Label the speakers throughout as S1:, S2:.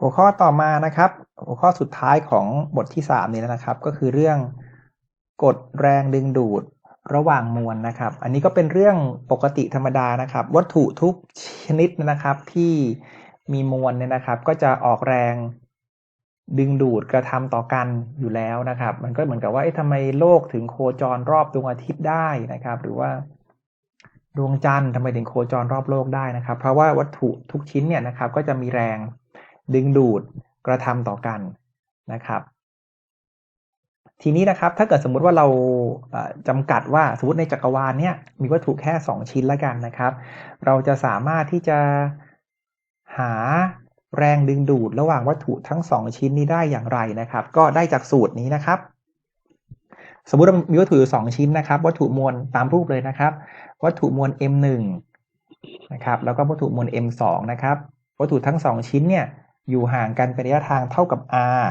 S1: หัวข้อต่อมานะครับ หัวข้อสุดท้ายของบทที่สามนี้นะครับ ก็คือเรื่องกฎแรงดึงดูดระหว่างมวลนะครับ อันนี้ก็เป็นเรื่องปกติธรรมดานะครับ วัตถุทุกชนิดนะครับที่มีมวลเนี่ยนะครับ ก็จะออกแรงดึงดูดกระทำต่อกันอยู่แล้วนะครับ มันก็เหมือนกับว่าเอ๊ะทำไมโลกถึงโคจรรอบดวงอาทิตย์ได้นะครับ หรือว่าดวงจันทร์ทำไมถึงโคจรรอบโลกได้นะครับ เพราะว่าวัตถุทุกชิ้นเนี่ยนะครับ ก็จะมีแรง ดึงดูดกระทำต่อกันนะครับ ทีนี้นะครับถ้าเกิดสมมุติว่าเราจำกัดว่าสมมติในจักรวาลเนี่ยมีวัตถุแค่ 2 ชิ้นแล้วกันนะครับ เราจะสามารถที่จะหาแรงดึงดูดระหว่างวัตถุทั้ง 2 ชิ้นนี้ได้อย่างไรนะครับ ก็ได้จากสูตรนี้นะครับ สมมติมีวัตถุอยู่2ชิ้นนะครับ วัตถุมวลตามรูปเลยนะครับ วัตถุมวล m1 นะครับแล้วก็วัตถุมวล m2 นะครับ วัตถุทั้ง 2 ชิ้นเนี่ย อยู่ห่างกันเป็นระยะทางเท่ากับ r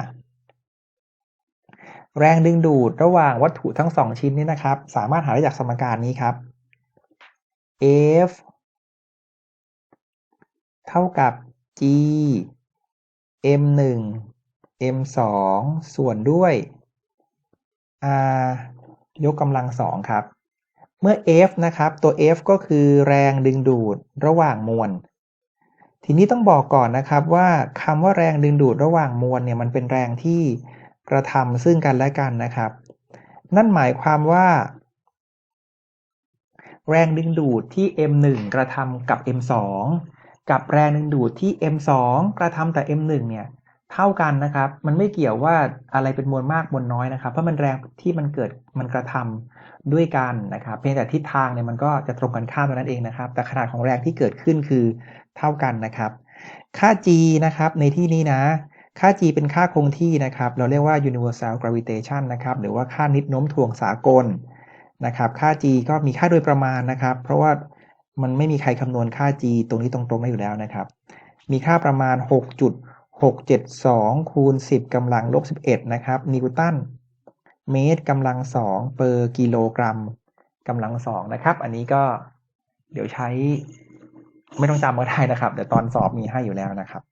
S1: แรงดึงดูดระหว่างวัตถุทั้ง2ชิ้นนี้นะครับ สามารถหาได้จากสมการนี้ครับ F เท่ากับ G M1 M2 ส่วนด้วย R ยกกำลังสองครับ เมื่อ F นะครับ ตัว F ก็คือแรงดึงดูดระหว่างมวล ทีนี้ต้องบอกก่อนนะครับว่าคำว่าแรงดึงดูดระหว่างมวลเนี่ยมันเป็นแรงที่กระทำซึ่งกันและกันนะครับ นั่นหมายความว่า แรงดึงดูดที่ M1 กระทำกับ M2 กับแรงดึงดูดที่ M2 กระทำแต่ M1 เนี่ยเท่ากันนะครับ มันไม่เกี่ยวว่าอะไรเป็นมวลมากมวลน้อยนะครับ เพราะมันแรงที่มันเกิดมันกระทำด้วยกันนะครับ เพียงแต่ทิศทางเนี่ยมันก็จะตรงกันข้ามเท่านั้นเองนะครับ แต่ขนาดของแรงที่เกิดขึ้นคือ เท่ากันนะครับ ค่า g นะครับในที่นี้นะ ค่า g เป็นค่าคงที่นะครับ เราเรียกว่า universal gravitation นะครับ หรือว่าค่านิดโน้มถ่วงสากลนะครับ ค่า g ก็มีค่าโดยประมาณนะครับ เพราะว่ามันไม่มีใครคำนวณค่า g ตรงนี้ตรงๆได้อยู่แล้วนะครับ มีค่าประมาณ 6.672 คูณ 10กำลังลบ 11 นะครับ นิวตันเมตรกำลัง2เปอร์กิโลกรัมกำลัง2นะครับ อันนี้ก็เดี๋ยวใช้ ไม่ต้องจำก็ได้นะครับ เดี๋ยวตอนสอบมีให้อยู่แล้วนะครับ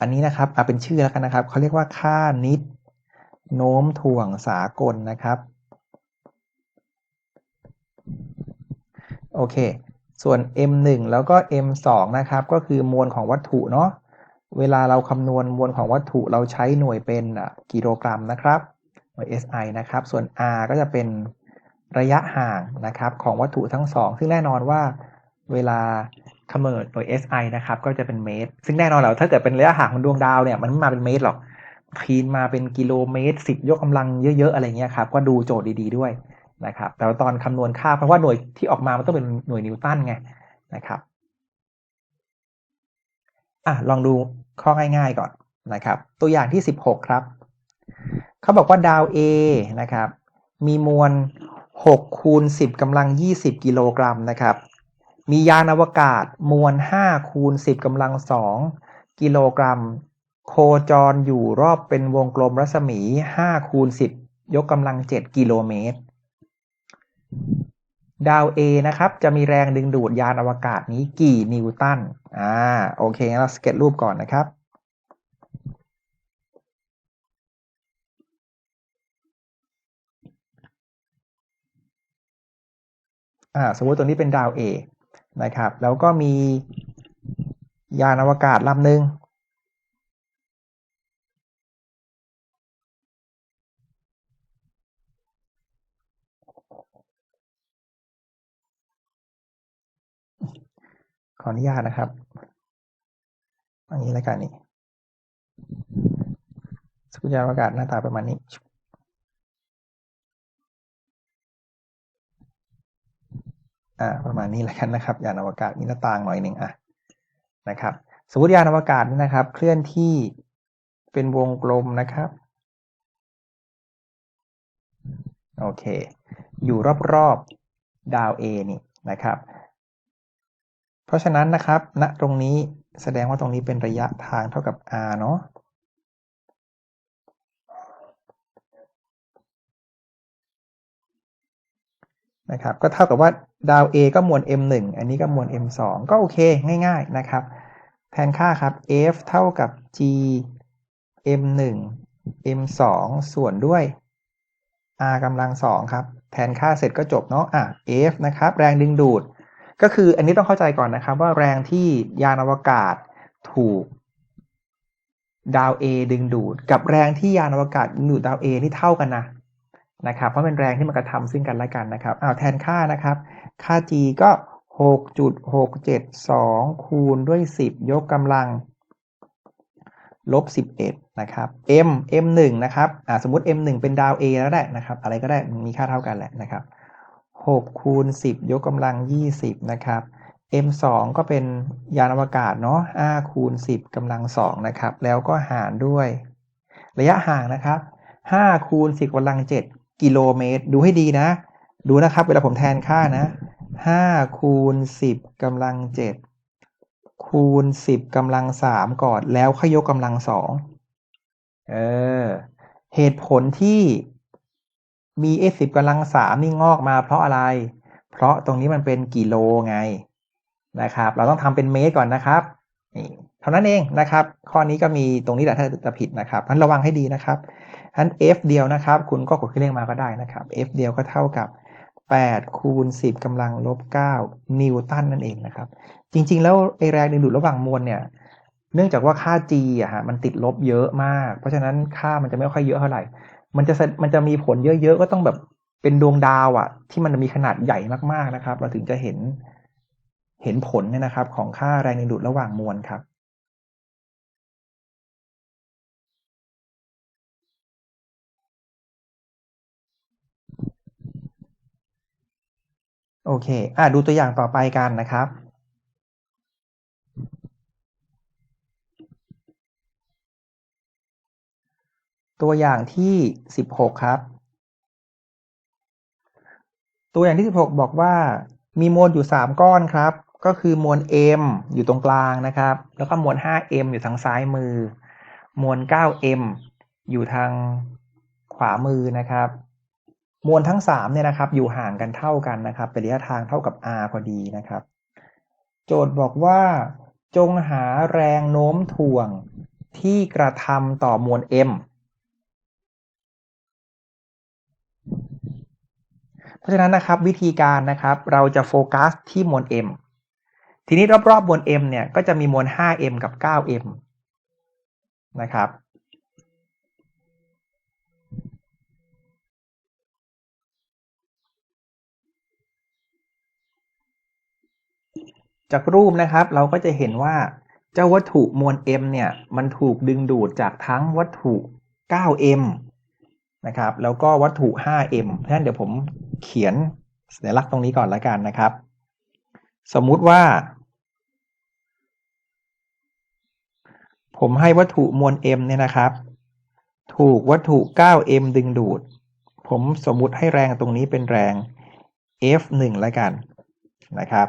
S1: อันนี้นะครับเอาเป็นชื่อแล้วกันนะครับเขาเรียกว่าค่านิด โน้มถ่วงสากลนะครับ โอเค ส่วน m1 แล้วก็ m2 นะครับ ก็คือมวลของวัตถุเนาะเวลาเราคำนวณมวลของวัตถุเราใช้หน่วยเป็นกิโลกรัมนะครับหน่วย SI นะครับ ส่วน R ก็จะเป็นระยะห่างนะครับของวัตถุทั้งสอง ซึ่งแน่นอนว่า เวลาคำนวณโดย SI นะครับ ก็จะเป็นเมตร ซึ่งแน่นอนแล้วถ้าเกิดเป็นระยะห่างของดวงดาวเนี่ยมันไม่มาเป็นเมตรหรอกทีนมาเป็นกิโลเมตรสิบยกกำลังเยอะๆ อะไรเงี้ยครับก็ดูโจทย์ดีๆด้วยนะครับ แต่ตอนคำนวณค่าเพราะว่าหน่วยที่ออกมามันต้องเป็นหน่วยนิวตันไงนะครับอะลองดูข้อง่ายๆก่อนนะครับ ตัวอย่างที่ 16 ครับ เขาบอกว่าดาว A นะครับ มีมวล6คูณ10กำลัง 20 กิโลกรัมนะครับ มียานอวกาศ มวล 5 คูณ 10กำลัง2กิโลกรัม โคจรอยู่รอบเป็นวงกลมรัศมี 5 คูณ 10 ยกกำลัง 7 กิโลเมตร ดาว A นะครับ จะมีแรงดึงดูดยานอวกาศนี้กี่นิวตัน อ่า โอเค เราสเก็ตรูปก่อนนะครับอ่าสมมติตัวนี้เป็นดาว A นะครับ แล้วก็มียานอวกาศลำหนึ่งขออนุญาตนะครับ อันนี้รายการนี้สกุลยานอวกาศหน้าตาประมาณนี้ อ่าประมาณนี้แหละกันนะครับยานอวกาศมีหน้าต่างหน่อยหนึ่งอะนะครับ สมมติยานอวกาศนี่นะครับ เคลื่อนที่เป็นวงกลมนะครับโอเค อยู่รอบๆดาว A นี่นะครับ เพราะฉะนั้นนะครับณตรงนี้แสดงว่าตรงนี้เป็นระยะทางเท่ากับ r เนาะ นะครับ ก็เท่ากับว่าดาว A ก็มวล M1 อันนี้ก็มวล M2 ก็โอเคง่าย ๆนะครับ แทนค่าครับ f เท่ากับ g m 1 m 2 ส่วนด้วย r กำลังสองครับ แทนค่าเสร็จก็จบเนาะอะ f นะครับ แรงดึงดูด ก็คืออันนี้ต้องเข้าใจก่อนนะครับว่าแรงที่ยานอวกาศถูกดาว A ดึงดูด กับแรงที่ยานอวกาศดึงดูดดาว A นี่เท่ากันนะ นะครับ เพราะเป็นแรงที่มันกระทำซึ่งกันและกันนะครับอ้าวแทนค่านะครับ ค่า g ก็ 6.672 คูณด้วย 10 ยกกำลังลบ 11 นะครับ m m 1นะครับอ่าสมมติ m 1เป็นดาว a แล้วได้นะครับ อะไรก็ได้มีค่าเท่ากันแหละนะครับ 6 คูณ 10 ยกกำลัง 20 นะครับ m 2ก็เป็นยานอวกาศเนาะ5คูณ 10กำลัง 2 นะครับ แล้วก็หารด้วย ระยะห่างนะครับ 5 คูณ 10กำลัง 7 กิโลเมตร ดูให้ดีนะ ดูนะครับ เวลาผมแทนค่านะ5คูณ10กำลัง7คูณ10กำลัง3ก่อนแล้วค่อยยกกำลัง2เออ เหตุผลที่มี s 10กำลัง3นี่งอกมาเพราะอะไร เพราะตรงนี้มันเป็นกิโลไงนะครับ เราต้องทำเป็นเมตรก่อนนะครับนี่เท่านั้นเองนะครับ ข้อนี้ก็มีตรงนี้แหละถ้าจะผิดนะครับพันระวังให้ดีนะครับ ทัน f เดียวนะครับ คุณก็กดเครื่องมาก็ได้นะครับ f เดียวก็เท่ากับ 8 คูณ 10กำลังลบ 9 นิวตันนั่นเองนะครับ จริง ๆ แล้วไอแรงดึงดูดระหว่างมวลเนี่ย เนื่องจากว่าค่า g อะฮะมันติดลบเยอะมาก เพราะฉะนั้นค่ามันจะไม่ค่อยเยอะเท่าไหร่ มันจะมันจะมีผลเยอะๆ ก็ต้องแบบเป็นดวงดาวอะที่มันมีขนาดใหญ่มากๆนะครับ เราถึงจะเห็นเห็นผลเนี่ยนะครับ ของค่าแรงดึงดูดระหว่างมวลครับ โอเค อะดูตัวอย่างต่อไปกันนะครับ ตัวอย่างที่16ครับ ตัวอย่างที่16บหกบอกว่ามีมวลอยู่3ก้อนครับ ก็คือมวล m อยู่ตรงกลางนะครับ แล้วก็มวล 5m อยู่ทางซ้ายมือ มวล 9m อยู่ทางขวามือนะครับ มวลทั้ง3เนี่ยนะครับ อยู่ห่างกันเท่ากันนะครับเป็นระยะทางเท่ากับ r พอดีนะครับ โจทย์บอกว่าจงหาแรงโน้มถ่วงที่กระทำต่อมวล m เพราะฉะนั้นนะครับวิธีการนะครับเราจะโฟกัสที่มวล m ทีนี้รอบๆมวล m เนี่ยก็จะมีมวล 5m กับ 9m นะครับ จากรูปนะครับเราก็จะเห็นว่าเจ้าวัตถุมวล m เนี่ยมันถูกดึงดูดจากทั้งวัตถุ 9m นะครับแล้วก็วัตถุ 5m เพราะฉะนั้นเดี๋ยวผมเขียนสัญลักษณ์ตรงนี้ก่อนละกันนะครับ สมมุติว่า ผมให้วัตถุมวล m เนี่ยนะครับ ถูกวัตถุ 9m ดึงดูด ผมสมมุติให้แรงตรงนี้เป็นแรง F1 ละกัน นะครับ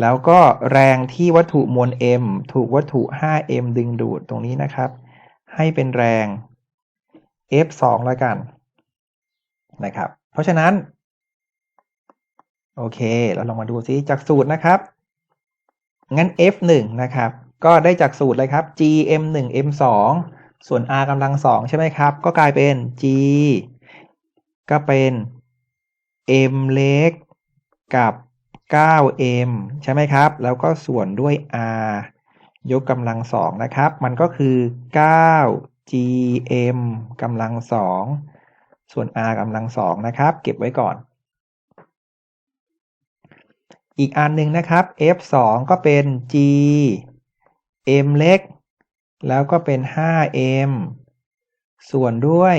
S1: แล้วก็แรงที่วัตถุมวล m ถูกวัตถุ 5m ดึงดูดตรงนี้นะครับ ให้เป็นแรง F2 ละกันนะครับ เพราะฉะนั้น โอเค เราลองมาดูซิจากสูตรนะครับ งั้น F1 นะครับ ก็ได้จากสูตรเลยครับ GM1 M2 ส่วน R กำลังสองใช่ไหมครับ ก็กลายเป็น G ก็เป็น M เล็กกับ 9M ใช่ไหมครับ แล้วก็ส่วนด้วย R ยกกำลังสองนะครับ มันก็คือ 9GM กำลังสองส่วน R กำลังสองนะครับ เก็บไว้ก่อน อีกอันหนึ่งนะครับ F2 ก็เป็น G M เล็ก แล้วก็เป็น 5M ส่วนด้วย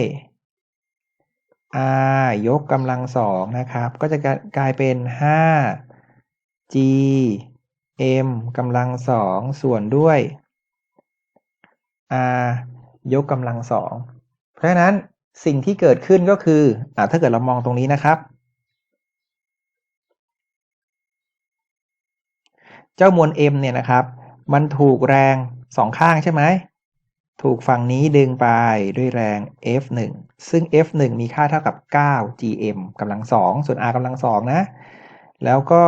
S1: R ยกกำลังสองนะครับ ก็จะกลายเป็น 5 G M กำลังสองส่วนด้วย R ยกกำลังสองเพราะฉะนั้นสิ่งที่เกิดขึ้นก็คืออถ้าเกิดเรามองตรงนี้นะครับ เจ้ามวล m เนี่ยนะครับ มันถูกแรงสองข้างใช่ไหมถูกฝั่งนี้ดึงไปด้วยแรง F1 ซึ่ง F1 มีค่าเท่ากับ 9 gm กำลังสองส่วน r กำลังสองนะ แล้วก็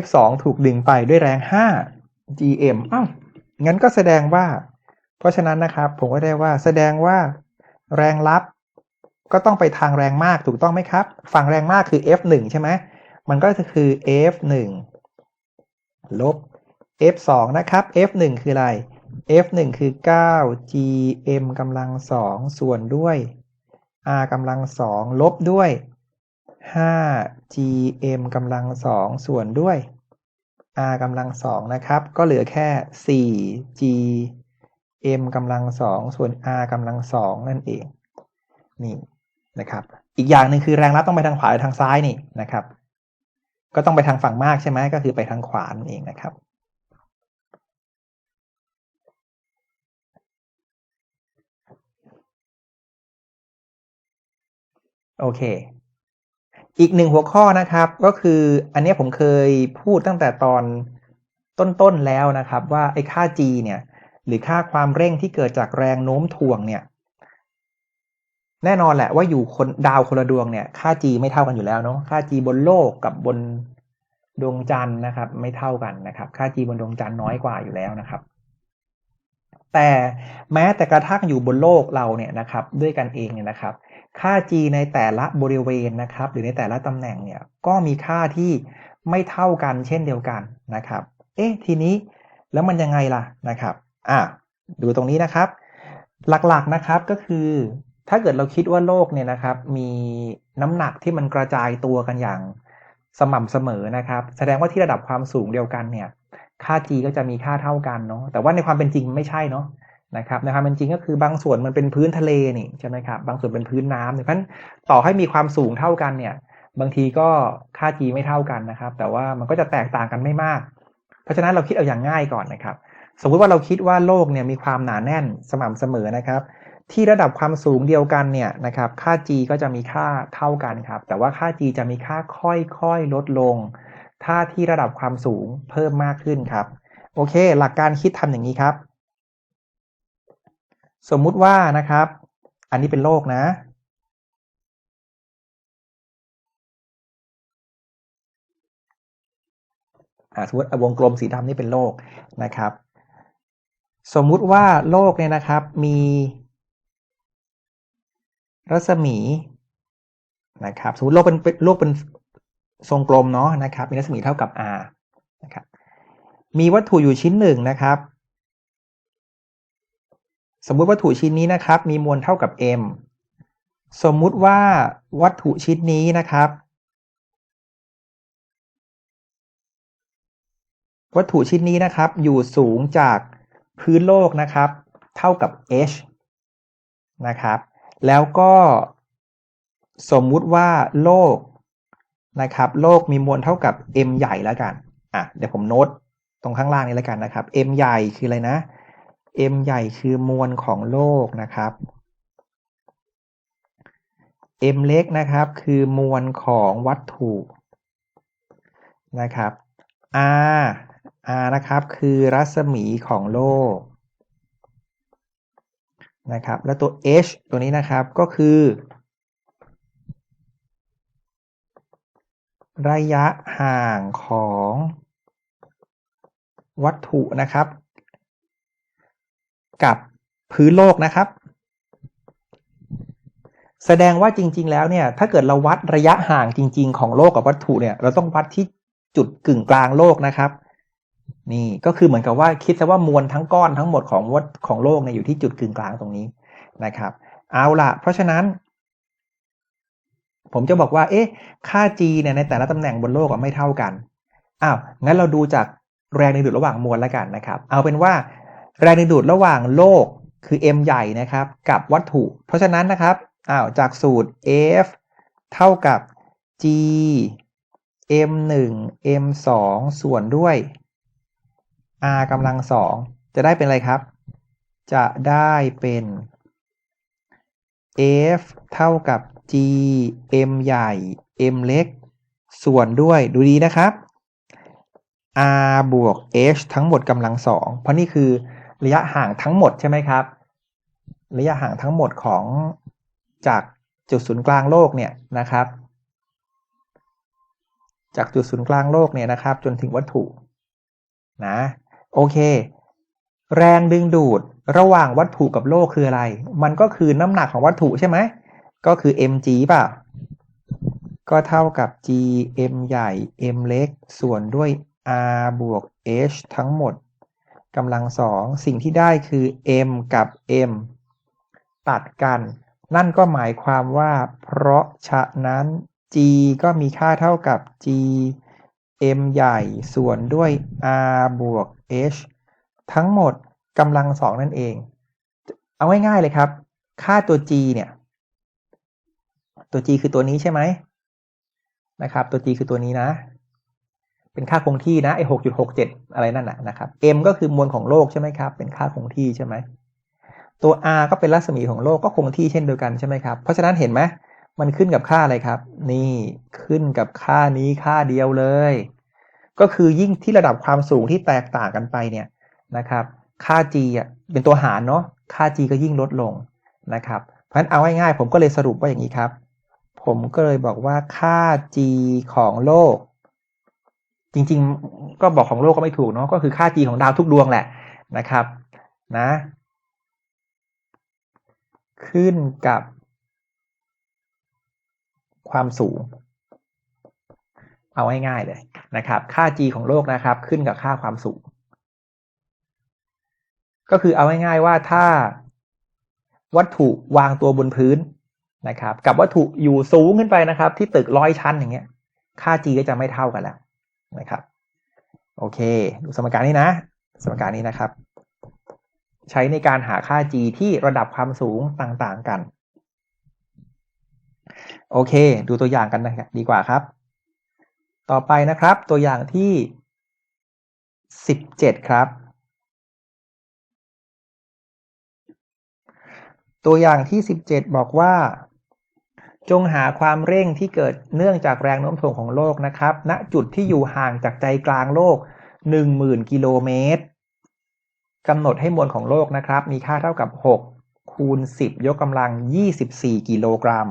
S1: F 2 ถูกดึงไปด้วยแรง 5 gm อ้าวงั้นก็แสดงว่า เพราะฉะนั้นนะครับ ผมก็ได้ว่าแสดงว่า แรงลับ ก็ต้องไปทางแรงมากถูกต้องไหมครับ ฝั่งแรงมากคือ F 1 ใช่ไหมมันก็จะคือ F 1 ลบ F 2 นะครับ F 1 คืออะไร F 1 คือ 9 gm กำลัง 2 ส่วนด้วย r กำลัง 2 ลบด้วย 5 gm กำลัง2ส่วนด้วย r กำลัง2นะครับ ก็เหลือแค่4 gm กำลัง2ส่วน r กำลัง2นั่นเอง นี่นะครับ อีกอย่างหนึ่งคือแรงรับต้องไปทางขวาหรือทางซ้ายนี่นะครับ ก็ต้องไปทางฝั่งมากใช่ไหมก็คือไปทางขวานั่นเองนะครับโอเค อีกหนึ่งหัวข้อนะครับก็คืออันนี้ผมเคยพูดตั้งแต่ตอนต้นๆแล้วนะครับ ว่าไอ้ค่า g เนี่ย หรือค่าความเร่งที่เกิดจากแรงโน้มถ่วงเนี่ย แน่นอนแหละว่าอยู่คนดาวคนละดวงเนี่ย ค่า g ไม่เท่ากันอยู่แล้วเนาะค่า g บนโลกกับบนดวงจันทร์นะครับ ไม่เท่ากันนะครับ ค่า g บนดวงจันทร์น้อยกว่าอยู่แล้วนะครับ แต่แม้แต่กระทั่งอยู่บนโลกเราเนี่ยนะครับ ด้วยกันเองเนี่ยนะครับ ค่า g ในแต่ละบริเวณนะครับ หรือในแต่ละตำแหน่งเนี่ยก็มีค่าที่ไม่เท่ากันเช่นเดียวกันนะครับ เอ๊ะทีนี้แล้วมันยังไงล่ะนะครับอะดูตรงนี้นะครับ หลักๆนะครับก็คือถ้าเกิดเราคิดว่าโลกเนี่ยนะครับ มีน้ำหนักที่มันกระจายตัวกันอย่างสม่ำเสมอนะครับ แสดงว่าที่ระดับความสูงเดียวกันเนี่ย ค่า g ก็จะมีค่าเท่ากันเนาะแต่ว่าในความเป็นจริงไม่ใช่เนาะ นะครับในความเป็นจริงก็คือบางส่วนมันเป็นพื้นทะเลนี่ใช่ไหมครับบางส่วนเป็นพื้นน้ำเพราะฉะนั้นต่อให้มีความสูงเท่ากันเนี่ย บางทีก็ค่า g ไม่เท่ากันนะครับ แต่ว่ามันก็จะแตกต่างกันไม่มาก เพราะฉะนั้นเราคิดเอาอย่างง่ายก่อนนะครับ สมมุติว่าเราคิดว่าโลกเนี่ยมีความหนาแน่นสม่ำเสมอนะครับ ที่ระดับความสูงเดียวกันเนี่ยนะครับค่า g ก็จะมีค่าเท่ากันครับ แต่ว่าค่า g จะมีค่าค่อยๆลดลง ถ้าที่ระดับความสูงเพิ่มมากขึ้นครับโอเค หลักการคิดทำอย่างนี้ครับ สมมุติว่านะครับ อันนี้เป็นโลกนะอ่าสมมติวงกลมสีดำนี่เป็นโลกนะครับ สมมุติว่าโลกเนี่ยนะครับมี รัศมีนะครับ สมมติโลกเป็นโลกเป็นทรงกลมเนาะนะครับ มีรัศมีเท่ากับ r นะครับ มีวัตถุอยู่ชิ้นหนึ่งนะครับ สมมุติวัตถุชิ้นนี้นะครับ มีมวลเท่ากับ m สมมุติว่าวัตถุชิ้นนี้นะครับ วัตถุชิ้นนี้นะครับ อยู่สูงจากพื้นโลกนะครับ เท่ากับ h นะครับ แล้วก็สมมุติว่าโลกนะครับ โลกมีมวลเท่ากับ m ใหญ่แล้วกันอะเดี๋ยวผมโน้ตตรงข้างล่างนี้แล้วกันนะครับ m ใหญ่คืออะไรนะ m ใหญ่คือมวลของโลกนะครับ m เล็กนะครับคือมวลของวัตถุนะครับ r r นะครับคือรัศมีของโลกนะครับ แล้วตัว h ตัวนี้นะครับก็คือ ระยะห่างของวัตถุนะครับ กับพื้นโลกนะครับ แสดงว่าจริง ๆ แล้วเนี่ย ถ้าเกิดเราวัดระยะห่างจริง ๆ ของโลกกับวัตถุเนี่ย เราต้องวัดที่จุดกึ่งกลางโลกนะครับ นี่ก็คือเหมือนกับว่าคิดซะว่ามวลทั้งก้อนทั้งหมดของวัดของโลกเนี่ยอยู่ที่จุดกึ่งกลางตรงนี้นะครับเอาละเพราะฉะนั้น ผมจะบอกว่า เอ๊ะ ค่า g เนี่ยในแต่ละตำแหน่งบนโลกไม่เท่ากันอ้าวงั้นเราดูจากแรงดึงดูดระหว่างมวลแล้วกันนะครับ เอาเป็นว่า แรงดึงดูดระหว่างโลกคือ m ใหญ่นะครับ กับวัตถุ เพราะฉะนั้นนะครับอ้าวจากสูตร f เท่ากับ g m 1 m 2ส่วนด้วย r กำลังสองจะได้เป็นอะไรครับ จะได้เป็น f เท่ากับ g m ใหญ่ m เล็ก ส่วนด้วยดูดีนะครับ r บวก h ทั้งหมดกำลังสองเพราะนี่คือ ระยะห่างทั้งหมดใช่ไหมครับ ระยะห่างทั้งหมดของจากจุดศูนย์กลางโลกเนี่ยนะครับ จากจุดศูนย์กลางโลกเนี่ยนะครับ จนถึงวัตถุนะโอเค แรงดึงดูดระหว่างวัตถุกับโลกคืออะไร มันก็คือน้ำหนักของวัตถุใช่ไหมก็คือ mg เปล่าก็เท่ากับ g m ใหญ่ m เล็ก ส่วนด้วย r บวก h ทั้งหมด กำลังสองสิ่งที่ได้คือ m กับ m ตัดกัน นั่นก็หมายความว่า เพราะฉะนั้น g ก็มีค่าเท่ากับ g m ใหญ่ส่วนด้วย r บวก h ทั้งหมดกำลังสองนั่นเอง เอาง่ายๆเลยครับ ค่าตัว g เนี่ย ตัว g คือตัวนี้ใช่ไหมนะครับ ตัว g คือตัวนี้นะ เป็นค่าคงที่นะไอ้หกจุดหกเจ็ดอะไรนั่นนะนะครับ m ก็คือมวลของโลกใช่ไหมครับ เป็นค่าคงที่ใช่ไหมตัว r ก็เป็นรัศมีของโลกก็คงที่เช่นเดียวกันใช่ไหมครับ เพราะฉะนั้นเห็นไหมมันขึ้นกับค่าอะไรครับ นี่ขึ้นกับค่านี้ค่าเดียวเลย ก็คือยิ่งที่ระดับความสูงที่แตกต่างกันไปเนี่ยนะครับ ค่า g อะเป็นตัวหารเนาะค่า g ก็ยิ่งลดลงนะครับ เพราะฉะนั้นเอาง่ายๆผมก็เลยสรุปว่าอย่างนี้ครับ ผมก็เลยบอกว่าค่า g ของโลก จริง ๆ ก็บอกของโลกก็ไม่ถูกเนาะก็คือค่า g ของดาวทุกดวงแหละนะครับนะ ขึ้นกับความสูง เอาง่ายๆเลยนะครับ ค่า g ของโลกนะครับ ขึ้นกับค่าความสูง ก็คือเอาง่ายๆว่าถ้าวัตถุวางตัวบนพื้นนะครับ กับวัตถุอยู่สูงขึ้นไปนะครับ ที่ตึกร้อยชั้นอย่างเงี้ย ค่า g ก็จะไม่เท่ากันแล้ว นะครับ โอเค ดูสมการนี้นะ สมการนี้นะครับ ใช้ในการหาค่า g ที่ระดับความสูงต่างๆกัน โอเค ดูตัวอย่างกันนะครับดีกว่าครับ ต่อไปนะครับ ตัวอย่างที่17ครับ ตัวอย่างที่17บอกว่า จงหาความเร่งที่เกิดเนื่องจากแรงโน้มถ่วงของโลกนะครับ ณ จุดที่อยู่ห่างจากใจกลางโลก 10,000 กิโลเมตรกำหนดให้มวลของโลกนะครับ มีค่าเท่ากับ 6 คูณ 10 ยกกำลัง 24 กิโลกรัม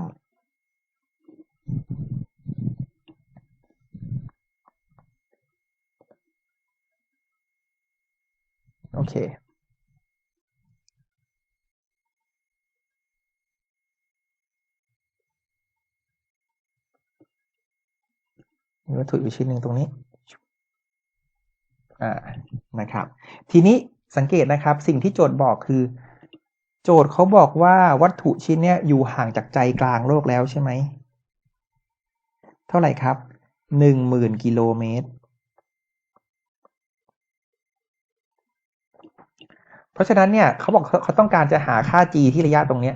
S1: โอเค มีวัตถุอยู่ชิ้นหนึ่งตรงนี้อ่านะครับ ทีนี้สังเกตนะครับ สิ่งที่โจทย์บอกคือ โจทย์เขาบอกว่าวัตถุชิ้นเนี้ยอยู่ห่างจากใจกลางโลกแล้วใช่ไหม เท่าไหร่ครับหนึ่งหมื่นกิโลเมตร เพราะฉะนั้นเนี่ยเขาบอกเขาต้องการจะหาค่า g ที่ระยะตรงเนี้ย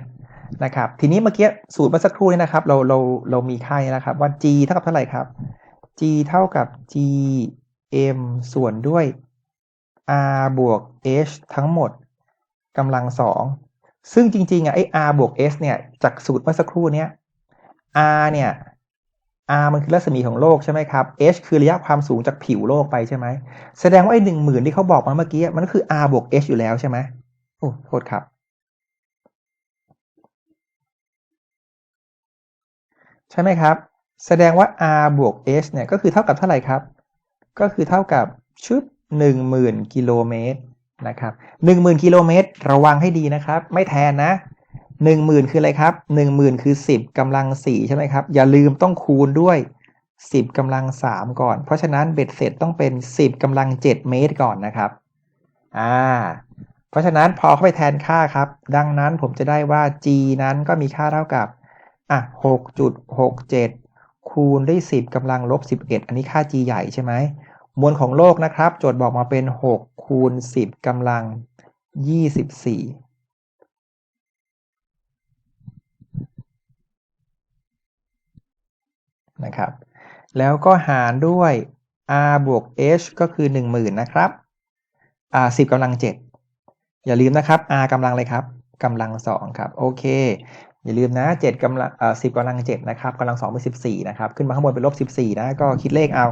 S1: นะครับ ทีนี้เมื่อกี้สูตรเมื่อสักครู่นี้นะครับ เราเราเรามีค่านี้นะครับว่า g เท่ากับเท่าไหร่ครับ g เท่ากับ g m ส่วนด้วย r บวก h ทั้งหมดกำลังสองซึ่งจริงๆอะไอ้ r บวก h เนี่ยจากสูตรเมื่อสักครู่เนี้ย r เนี่ย r มันคือรัศมีของโลกใช่ไหมครับ h คือระยะความสูงจากผิวโลกไปใช่ไหม แสดงว่าไอ้หนึ่งหมื่นที่เขาบอกมาเมื่อกี้มันก็คือ r บวก h อยู่แล้วใช่ไหมโอ้โทษครับ ใช่ไหมครับ แสดงว่า r บวก h เนี่ยก็คือเท่ากับเท่าไหร่ครับ ก็คือเท่ากับชุดหนึ่งหมื่นกิโลเมตรนะครับหนึ่งหมื่นกิโลเมตรระวังให้ดีนะครับ ไม่แทนนะหนึ่งหมื่นคืออะไรครับหนึ่งหมื่นคือสิบกำลังสี่ใช่ไหมครับ อย่าลืมต้องคูณด้วยสิบกำลังสามก่อน เพราะฉะนั้นเบ็ดเสร็จต้องเป็นสิบกำลังเจ็ดเมตรก่อนนะครับอ่าเพราะฉะนั้นพอเข้าไปแทนค่าครับ ดังนั้นผมจะได้ว่า g นั้นก็มีค่าเท่ากับอะหกจุดหกเจ็ด คูณด้วยสิบกำลังลบสิบเอ็ดอันนี้ค่า g ใหญ่ใช่ไหมมวลของโลกนะครับ โจทย์บอกมาเป็น 6 คูณ 10กำลัง 24นะครับ แล้วก็หารด้วย r บวก h ก็คือ 10,000นะครับอ่า10กำลัง 7 อย่าลืมนะครับ r กำลังเลยครับกำลัง 2 ครับ โอเค อย่าลืมนะ7กำลังเอ่า10กำลัง7นะครับกำลัง2เป็น14นะครับขึ้นมาข้างบนเป็นลบ14นะก็คิดเลขเอา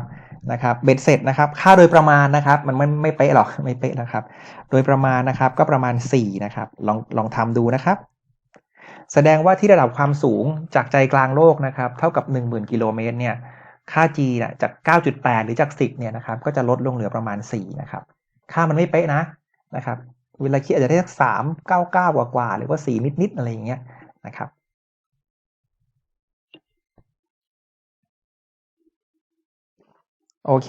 S1: นะครับเบ็ดเสร็จนะครับค่าโดยประมาณนะครับมันไม่ไม่เป๊ะหรอกไม่เป๊ะนะครับ โดยประมาณนะครับก็ประมาณ4นะครับลองลองทำดูนะครับ แสดงว่าที่ระดับความสูงจากใจกลางโลกนะครับเท่ากับ 10,000กิโลเมตรเนี่ยค่า g นะจาก 9.8 หรือจาก 10เนี่ยนะครับก็จะลดลงเหลือประมาณ4นะครับค่ามันไม่เป๊ะนะนะครับเวลาคิดอาจจะได้สัก3 9 9 กว่ากว่าหรือว่า 4 นิดๆอะไรอย่างเงี้ย นะครับโอเค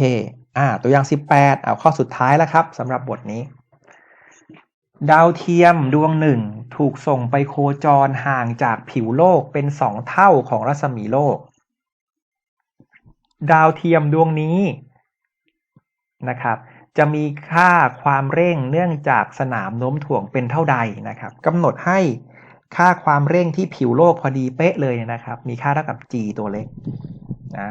S1: อ่า ตัวอย่าง 18 เอาข้อสุดท้ายแล้วครับสำหรับบทนี้ ดาวเทียมดวงหนึ่งถูกส่งไปโคจรห่างจากผิวโลกเป็นสองเท่าของรัศมีโลก ดาวเทียมดวงนี้นะครับ จะมีค่าความเร่งเนื่องจากสนามโน้มถ่วงเป็นเท่าใดนะครับกำหนดให้ ค่าความเร่งที่ผิวโลกพอดีเป๊ะเลยนะครับ มีค่าเท่ากับ g ตัวเล็กอ่า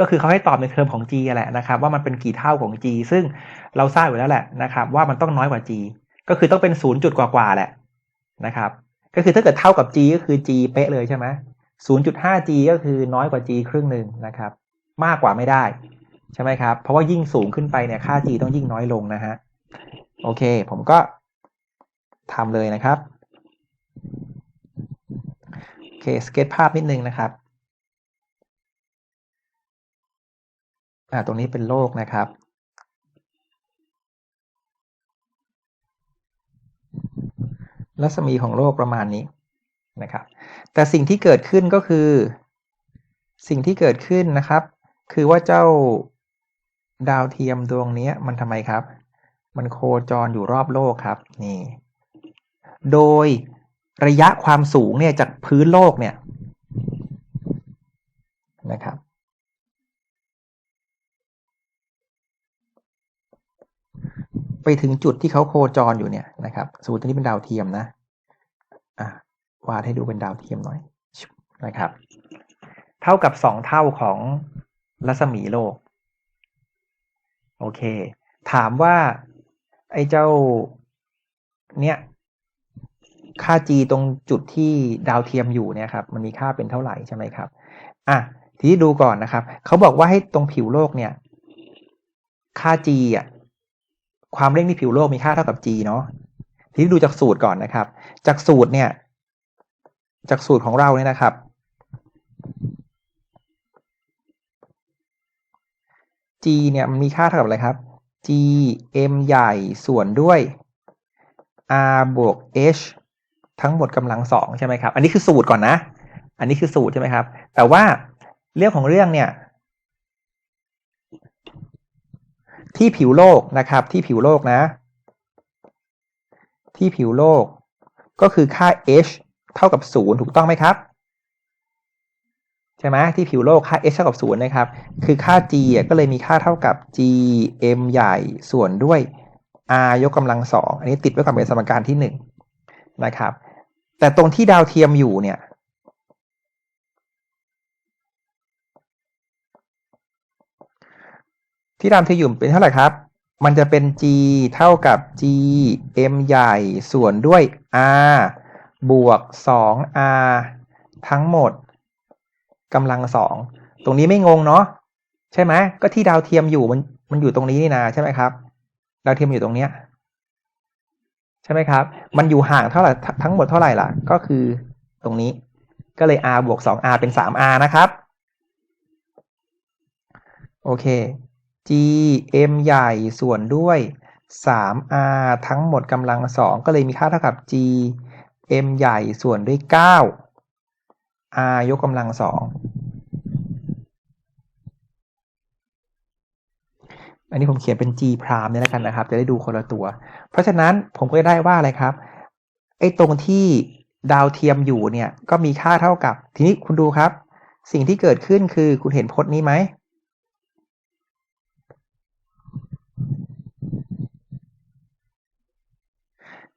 S1: ก็คือเขาให้ตอบในเทอมของ g แหละนะครับ ว่ามันเป็นกี่เท่าของ g ซึ่งเราทราบอยู่แล้วแหละนะครับ ว่ามันต้องน้อยกว่า g ก็คือต้องเป็นศูนย์จุดกว่าๆแหละนะครับ ก็คือถ้าเกิดเท่ากับ g ก็คือ g เป๊ะเลยใช่ไหมศูนย์จุดห้า g ก็คือน้อยกว่า g ครึ่งหนึ่งนะครับ มากกว่าไม่ได้ใช่ไหมครับ เพราะว่ายิ่งสูงขึ้นไปเนี่ยค่า g ต้องยิ่งน้อยลงนะฮะโอเค ผมก็ทำเลยนะครับ เคสเก็ตภาพนิดนึงนะครับอ่าตรงนี้เป็นโลกนะครับ รัศมีของโลกประมาณนี้นะครับ แต่สิ่งที่เกิดขึ้นก็คือ สิ่งที่เกิดขึ้นนะครับ คือว่าเจ้าดาวเทียมดวงนี้มันทำไมครับ มันโคจรอยู่รอบโลกครับ นี่ โดย ระยะความสูงเนี่ยจากพื้นโลกเนี่ยนะครับ ไปถึงจุดที่เขาโคจรอยู่เนี่ยนะครับสมมติตัวนี้เป็นดาวเทียมนะอะวาดให้ดูเป็นดาวเทียมหน่อยนะครับ เท่ากับสองเท่าของรัศมีโลก โอเค ถามว่า ไอ้เจ้า เนี่ย ค่า g ตรงจุดที่ดาวเทียมอยู่เนี่ยครับมันมีค่าเป็นเท่าไหร่ใช่ไหมครับอะทีนี้ดูก่อนนะครับเขาบอกว่าให้ตรงผิวโลกเนี่ย ค่า g อะความเร่งที่ผิวโลกมีค่าเท่ากับ g เนาะทีนี้ดูจากสูตรก่อนนะครับ จากสูตรเนี่ย จากสูตรของเราเนี่ยนะครับ g เนี่ยมันมีค่าเท่ากับอะไรครับ g m ใหญ่ส่วนด้วย r บวก h ทั้งหมดกำลังสองใช่ไหมครับ อันนี้คือสูตรก่อนนะ อันนี้คือสูตรใช่ไหมครับ แต่ว่าเรื่องของเรื่องเนี่ย ที่ผิวโลกนะครับ ที่ผิวโลกนะ ที่ผิวโลก ก็คือค่า h เท่ากับศูนย์ถูกต้องไหมครับใช่ไหมที่ผิวโลกค่า h เท่ากับศูนย์นะครับ คือค่า g ก็เลยมีค่าเท่ากับ g m ใหญ่ส่วนด้วย r ยกกำลังสองอันนี้ติดไว้ก่อนเป็นสมการที่หนึ่งนะครับ แต่ตรงที่ดาวเทียมอยู่เนี่ย ที่ดาวเทียมอยู่เป็นเท่าไหร่ครับ มันจะเป็น g เท่ากับ g m ใหญ่ส่วนด้วย r บวก 2r ทั้งหมดกำลังสองตรงนี้ไม่งงเนาะใช่ไหมก็ที่ดาวเทียมอยู่มันมันอยู่ตรงนี้นี่นาใช่ไหมครับ ดาวเทียมอยู่ตรงเนี้ย ใช่ไหมครับ มันอยู่ห่างเท่าไหร่ทั้งหมดเท่าไหร่ล่ะ ก็คือตรงนี้ ก็เลย r บวก 2r เป็น 3r นะครับ โอเค g m ใหญ่ส่วนด้วย 3r ทั้งหมดกำลังสองก็เลยมีค่าเท่ากับ g m ใหญ่ส่วนด้วย 9 r ยกกำลังส อันนี้ผมเขียนเป็น g พรามเนี่ยแล้วกันนะครับ จะได้ดูคนละตัว เพราะฉะนั้นผมก็ได้ว่าอะไรครับ ไอ้ตรงที่ดาวเทียมอยู่เนี่ย ก็มีค่าเท่ากับ ทีนี้คุณดูครับ สิ่งที่เกิดขึ้นคือคุณเห็นพจน์นี้ไหม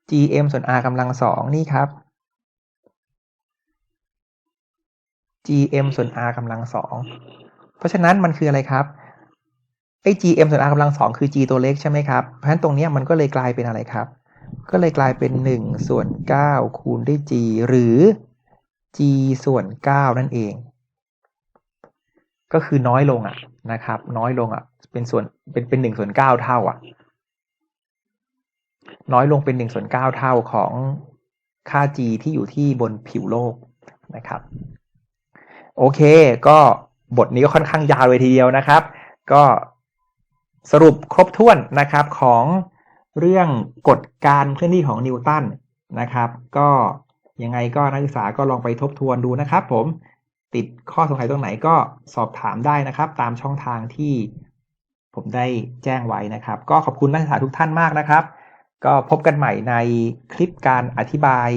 S1: gm ส่วน r กำลังสองนี่ครับ gm ส่วน r กำลังสอง เพราะฉะนั้นมันคืออะไรครับ ไอ้ gm ส่วน r กำลังสองคือ g ตัวเล็กใช่ไหมครับ เพราะฉะนั้นตรงนี้มันก็เลยกลายเป็นอะไรครับ ก็เลยกลายเป็นหนึ่งส่วนเก้าคูณด้วย g หรือ g ส่วนเก้านั่นเอง ก็คือน้อยลงอะนะครับ น้อยลงอะ เป็นส่วนเป็นเป็นหนึ่งส่วนเก้าเท่าอะ น้อยลงเป็นหนึ่งส่วนเก้าเท่าของค่า g ที่อยู่ที่บนผิวโลกนะครับ โอเค ก็บทนี้ก็ค่อนข้างยาวเลยทีเดียวนะครับ ก็ สรุปครบถ้วนนะครับของเรื่องกฎการเคลื่อนที่ของนิวตันนะครับ ก็ยังไงก็นักศึกษาก็ลองไปทบทวนดูนะครับ ผมติดข้อสงสัยตรงไหนก็สอบถามได้นะครับ ตามช่องทางที่ผมได้แจ้งไว้นะครับ ก็ขอบคุณนักศึกษาทุกท่านมากนะครับ ก็พบกันใหม่ในคลิปการอธิบาย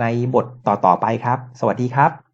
S1: ในบทต่อๆไปครับ สวัสดีครับ